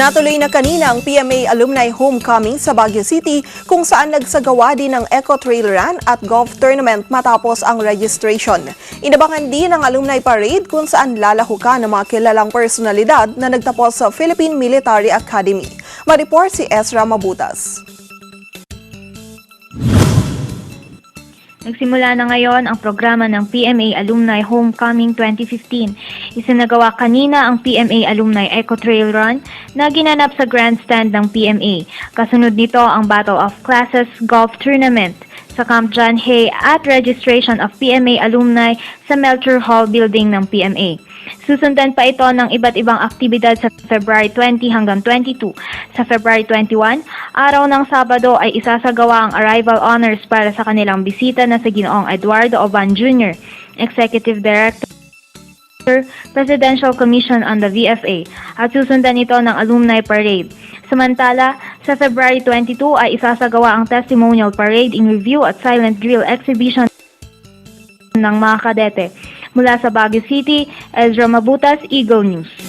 Natuloy na kanina ang PMA Alumni Homecoming sa Baguio City kung saan nagsagawa din ng Eco Trail Run at golf tournament matapos ang registration. Inabangan din ang Alumni Parade kung saan lalahukan ng mga kilalang personalidad na nagtapos sa Philippine Military Academy. Ma-report si Ezra Mabutas. Nagsimula na ngayon ang programa ng PMA Alumni Homecoming 2015. Isinagawa kanina ang PMA Alumni Eco Trail Run na ginanap sa grandstand ng PMA. Kasunod nito ang Battle of Classes Golf Tournament sa Camp John Hay at registration of PMA alumni sa Melcher Hall building ng PMA. Susundan pa ito ng iba't ibang aktibidad sa February 20 hanggang 22. Sa February 21, araw ng Sabado ay isasagawa ang arrival honors para sa kanilang bisita na sa Ginoong Eduardo Oban Jr., Executive Director Presidential Commission on the VFA at susundan ito ng Alumni Parade. Samantala, sa February 22 ay isasagawa ang Testimonial Parade in Review at Silent Drill Exhibition ng mga kadete. Mula sa Baguio City, Ezra Mabutas, Eagle News.